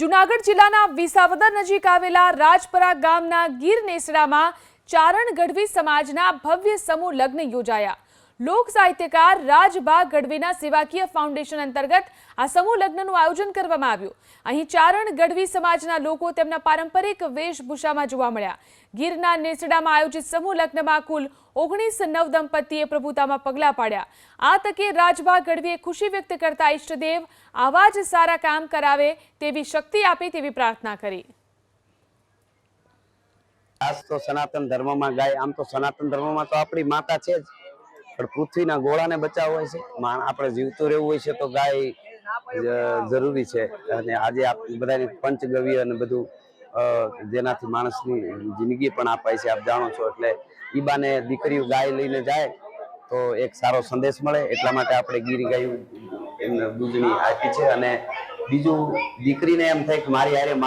જુનાગઢ જિલ્લાના વિસાવદર નજીક આવેલા રાજપરા ગામના ગીર નેસડામાં ચારણ ગઢવી સમાજના ભવ્ય સમૂહ લગ્ન યોજાયા. લોક સાહિત્યકાર રાજબા ગઢવીના સેવાકીય ફાઉન્ડેશન અંતર્ગત આ સમૂહ લગ્નનું આયોજન કરવામાં આવ્યું. અહીં ચારણ ગઢવી સમાજના લોકો તેમના પારંપરિક વેશભૂષામાં જોવા મળ્યા. ગીરના નેસડામાં આયોજિત સમૂહ લગ્નમાં કુલ ઓગણીસ નવ દંપતીએ પ્રભુતામાં પગલાં પાડ્યા. આ તકે રાજભા ગઢવીએ ખુશી વ્યક્ત કરતા ઈષ્ટદેવ આવા જ સારા કામ કરાવે તેવી શક્તિ આપે તેવી પ્રાર્થના કરી. આજ તો સનાતન ધર્મમાં ગાય, આમ તો સનાતન ધર્મમાં તો આપણી માતા છે જ. પણ પૃથ્વીના ગોળાને બચાવવો હોય છે. આપણે જીવતું રહેવું હોય છે તો ગાય જરૂરી છે. અને આજે બધાને પંચગવ્ય અને બધું જેનાથી માણસની જિંદગી પણ અપાય છે, આપ જાણો છો. એટલે ઈબાને દીકરીઓ ગાય લઈને જાય તો એક સારો સંદેશ મળે. એટલા માટે આપણે ગીરી ગાયું એમને દૂધની આપી છે. અને બીજું દીકરીને એમ થાય કે મારી હારે